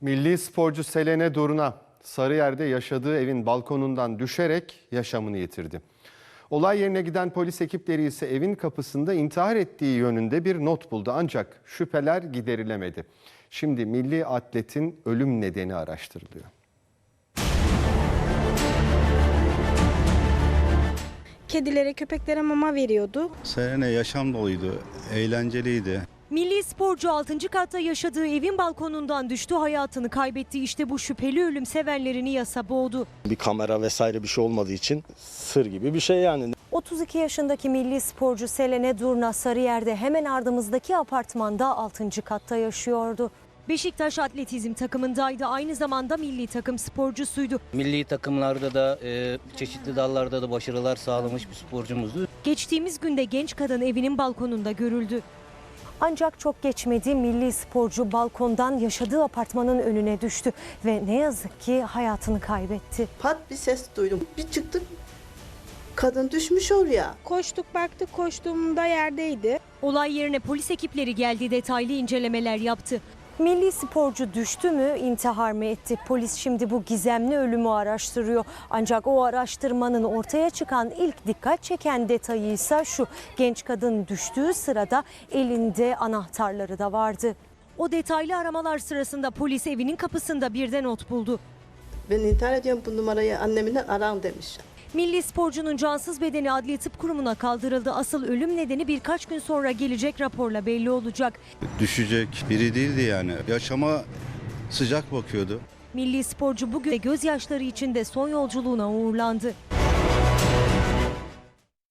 Milli sporcu Selene Doruna Sarıyer'de yaşadığı evin balkonundan düşerek yaşamını yitirdi. Olay yerine giden polis ekipleri ise evin kapısında intihar ettiği yönünde bir not buldu ancak şüpheler giderilemedi. Şimdi milli atletin ölüm nedeni araştırılıyor. Kedilere, köpeklere mama veriyordu. Selene yaşam doluydu, eğlenceliydi. Milli sporcu 6. katta yaşadığı evin balkonundan düştü hayatını kaybetti. İşte bu şüpheli ölüm sevenlerini yasa boğdu. Bir kamera vesaire bir şey olmadığı için sır gibi bir şey yani. 32 yaşındaki milli sporcu Selene Durna Sarıyer'de hemen ardımızdaki apartmanda 6. katta yaşıyordu. Beşiktaş atletizm takımındaydı. Aynı zamanda milli takım sporcusuydu. Milli takımlarda da e, çeşitli dallarda da başarılar sağlamış bir sporcumuzdu. Geçtiğimiz günde genç kadın evinin balkonunda görüldü. Ancak çok geçmedi milli sporcu balkondan yaşadığı apartmanın önüne düştü ve ne yazık ki hayatını kaybetti. Pat bir ses duydum. Bir çıktık kadın düşmüş oraya. Koştuk baktık koştuğumda yerdeydi. Olay yerine polis ekipleri geldi detaylı incelemeler yaptı. Milli sporcu düştü mü, intihar mı etti? Polis şimdi bu gizemli ölümü araştırıyor. Ancak o araştırmanın ortaya çıkan ilk dikkat çeken detayı ise şu. Genç kadın düştüğü sırada elinde anahtarları da vardı. O detaylı aramalar sırasında polis evinin kapısında bir not buldu. Ben intihar ediyorum bu numarayı anneminden aran demiş. Milli sporcunun cansız bedeni Adliye Tıp Kurumu'na kaldırıldı. Asıl ölüm nedeni birkaç gün sonra gelecek raporla belli olacak. Düşecek biri değildi yani. Yaşama sıcak bakıyordu. Milli sporcu bugün de gözyaşları içinde son yolculuğuna uğurlandı.